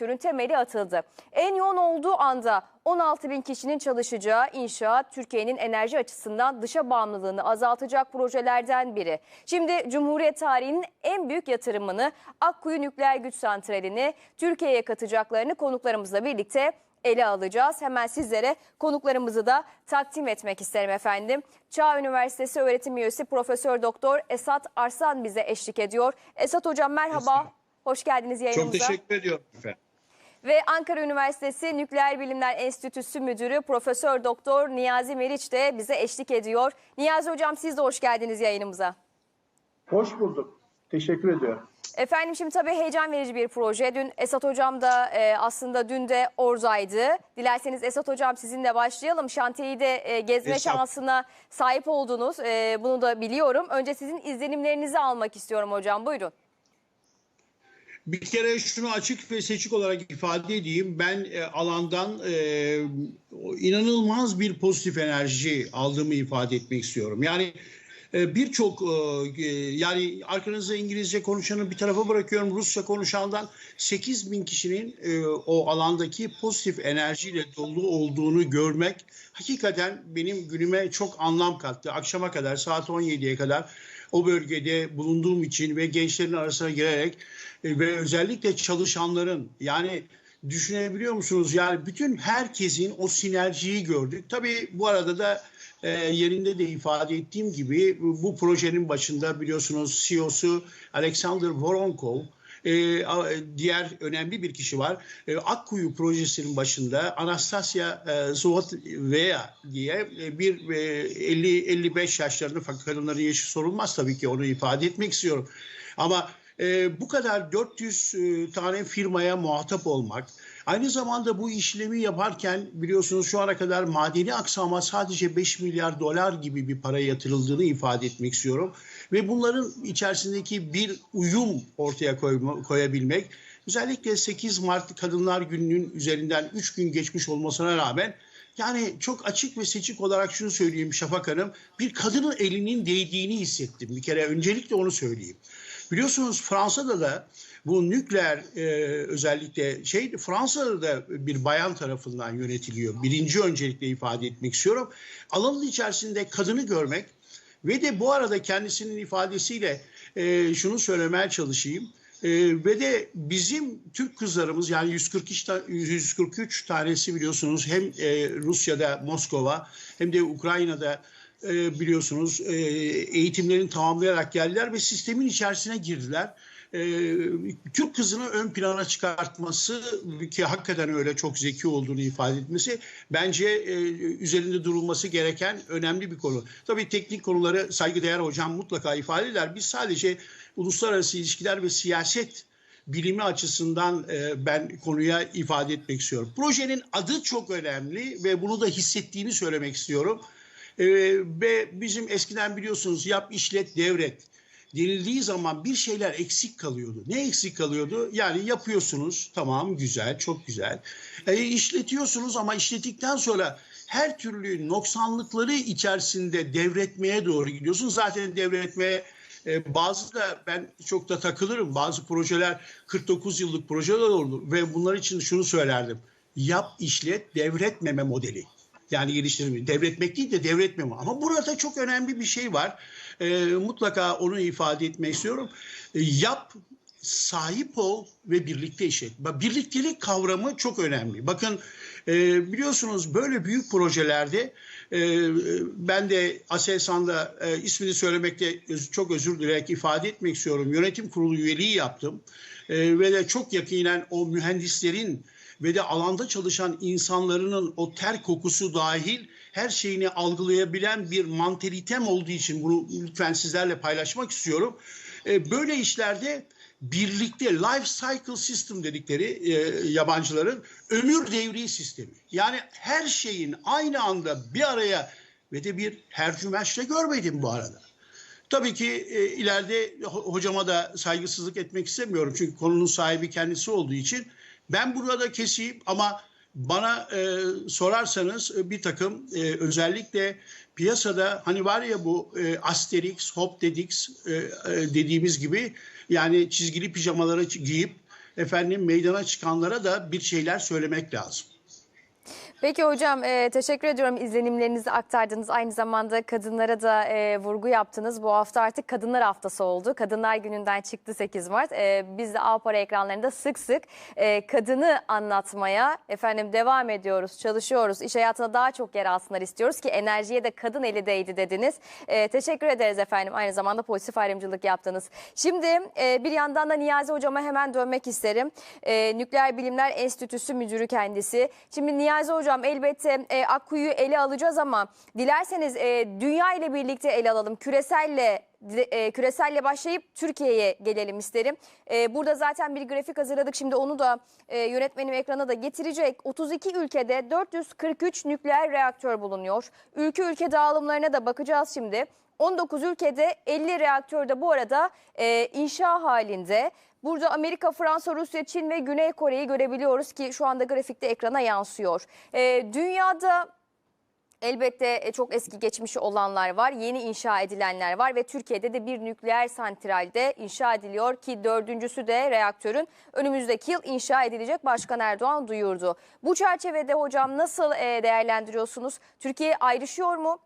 Türün temeli atıldı. En yoğun olduğu anda 16 bin kişinin çalışacağı inşaat Türkiye'nin enerji açısından dışa bağımlılığını azaltacak projelerden biri. Şimdi Cumhuriyet tarihinin en büyük yatırımını Akkuyu Nükleer Güç Santrali'ni Türkiye'ye katacaklarını konuklarımızla birlikte ele alacağız. Hemen sizlere konuklarımızı da takdim etmek isterim efendim. Çağ Üniversitesi öğretim üyesi Profesör Doktor Esat Arslan bize eşlik ediyor. Esat hocam merhaba. Estağfurullah. Hoş geldiniz yayınımıza. Çok teşekkür ediyorum efendim. Ve Ankara Üniversitesi Nükleer Bilimler Enstitüsü Müdürü Profesör Doktor Niyazi Meriç de bize eşlik ediyor. Niyazi hocam siz de hoş geldiniz yayınımıza. Hoş bulduk. Teşekkür ediyorum. Efendim şimdi tabii heyecan verici bir proje. Dün Esat Hocam da e, aslında dün de oradaydı. Dilerseniz Esat Hocam sizinle başlayalım. Şantiyeyi de e, gezme Esat. şansına sahip oldunuz. E, bunu da biliyorum. Önce sizin izlenimlerinizi almak istiyorum hocam. Buyurun. Bir kere şunu açık ve seçik olarak ifade edeyim. Ben e, alandan e, inanılmaz bir pozitif enerji aldığımı ifade etmek istiyorum. Yani birçok e, yani arkanızda İngilizce konuşanı bir tarafa bırakıyorum. Rusça konuşandan 8 bin kişinin e, o alandaki pozitif enerjiyle dolu olduğunu görmek hakikaten benim günüme çok anlam kattı. Akşama kadar saat 17'ye kadar o bölgede bulunduğum için ve gençlerin arasına girerek e, ve özellikle çalışanların yani düşünebiliyor musunuz? Yani bütün herkesin o sinerjiyi gördük. Tabii bu arada da e, yerinde de ifade ettiğim gibi bu projenin başında biliyorsunuz CEO'su Alexander Voronkov e, diğer önemli bir kişi var. E, Akkuyu projesinin başında Anastasia e, Zvotleva diye e, bir e, 50-55 yaşlarında fakat kadınların yaşı sorulmaz tabii ki onu ifade etmek istiyorum. Ama e, bu kadar 400 e, tane firmaya muhatap olmak, aynı zamanda bu işlemi yaparken biliyorsunuz şu ana kadar madeni aksama sadece 5 milyar dolar gibi bir para yatırıldığını ifade etmek istiyorum. Ve bunların içerisindeki bir uyum ortaya koyma- koyabilmek, özellikle 8 Mart Kadınlar Günü'nün üzerinden 3 gün geçmiş olmasına rağmen yani çok açık ve seçik olarak şunu söyleyeyim Şafak Hanım, bir kadının elinin değdiğini hissettim. Bir kere öncelikle onu söyleyeyim. Biliyorsunuz Fransa'da da bu nükleer e, özellikle şey Fransa'da da bir bayan tarafından yönetiliyor. Birinci öncelikle ifade etmek istiyorum. Alanın içerisinde kadını görmek ve de bu arada kendisinin ifadesiyle e, şunu söylemeye çalışayım. E, ve de bizim Türk kızlarımız yani 143, ta- 143 tanesi biliyorsunuz hem e, Rusya'da Moskova hem de Ukrayna'da e, biliyorsunuz e, eğitimlerini tamamlayarak geldiler ve sistemin içerisine girdiler. E, Türk kızını ön plana çıkartması ki hakikaten öyle çok zeki olduğunu ifade etmesi bence e, üzerinde durulması gereken önemli bir konu. Tabii teknik konuları saygıdeğer hocam mutlaka ifade eder. Biz sadece uluslararası ilişkiler ve siyaset bilimi açısından e, ben konuya ifade etmek istiyorum. Projenin adı çok önemli ve bunu da hissettiğini söylemek istiyorum. E, ve bizim eskiden biliyorsunuz yap işlet devret denildiği zaman bir şeyler eksik kalıyordu. Ne eksik kalıyordu? Yani yapıyorsunuz tamam güzel çok güzel. E, işletiyorsunuz ama işlettikten sonra her türlü noksanlıkları içerisinde devretmeye doğru gidiyorsunuz. Zaten devretmeye e, bazı da ben çok da takılırım. Bazı projeler 49 yıllık projeler oldu ve bunlar için şunu söylerdim. Yap işlet devretmeme modeli. Yani geliştirme. Devretmek değil de devretmeme. Ama burada çok önemli bir şey var. E, mutlaka onu ifade etmek istiyorum. E, yap, sahip ol ve birlikte işlet. Bak, Birliktelik kavramı çok önemli. Bakın e, biliyorsunuz böyle büyük projelerde e, ben de Aselsan'da e, ismini söylemekte çok özür dileyerek ifade etmek istiyorum. Yönetim kurulu üyeliği yaptım. E, ve de çok yakinen o mühendislerin ve de alanda çalışan insanların o ter kokusu dahil her şeyini algılayabilen bir mantalitem olduğu için bunu lütfen sizlerle paylaşmak istiyorum. E, böyle işlerde birlikte life cycle system dedikleri e, yabancıların ömür devri sistemi. Yani her şeyin aynı anda bir araya ve de bir hercümeşle görmedim bu arada. Tabii ki e, ileride ho- hocama da saygısızlık etmek istemiyorum. Çünkü konunun sahibi kendisi olduğu için. Ben burada keseyim ama bana e, sorarsanız e, bir takım e, özellikle piyasada hani var ya bu e, Asterix, Hop Dedix e, e, dediğimiz gibi yani çizgili pijamaları giyip efendim meydana çıkanlara da bir şeyler söylemek lazım. Peki hocam e, teşekkür ediyorum izlenimlerinizi aktardınız. Aynı zamanda kadınlara da e, vurgu yaptınız. Bu hafta artık Kadınlar Haftası oldu. Kadınlar Günü'nden çıktı 8 Mart. E, biz de Avpara ekranlarında sık sık e, kadını anlatmaya efendim devam ediyoruz, çalışıyoruz. İş hayatına daha çok yer alsınlar istiyoruz ki enerjiye de kadın eli değdi dediniz. E, teşekkür ederiz efendim. Aynı zamanda pozitif ayrımcılık yaptınız. Şimdi e, bir yandan da Niyazi hocama hemen dönmek isterim. E, Nükleer Bilimler Enstitüsü müdürü kendisi. Şimdi Niyazi hocam elbette e, Akkuyu'yu ele alacağız ama dilerseniz e, dünya ile birlikte ele alalım. Küreselle e, küreselle başlayıp Türkiye'ye gelelim isterim. E, burada zaten bir grafik hazırladık. Şimdi onu da e, yönetmenim ekrana da getirecek. 32 ülkede 443 nükleer reaktör bulunuyor. Ülke ülke dağılımlarına da bakacağız şimdi. 19 ülkede 50 reaktör de bu arada e, inşa halinde. Burada Amerika, Fransa, Rusya, Çin ve Güney Kore'yi görebiliyoruz ki şu anda grafikte ekrana yansıyor. E, dünyada Elbette e, çok eski geçmişi olanlar var, yeni inşa edilenler var ve Türkiye'de de bir nükleer santralde inşa ediliyor ki dördüncüsü de reaktörün önümüzdeki yıl inşa edilecek Başkan Erdoğan duyurdu. Bu çerçevede hocam nasıl e, değerlendiriyorsunuz? Türkiye ayrışıyor mu?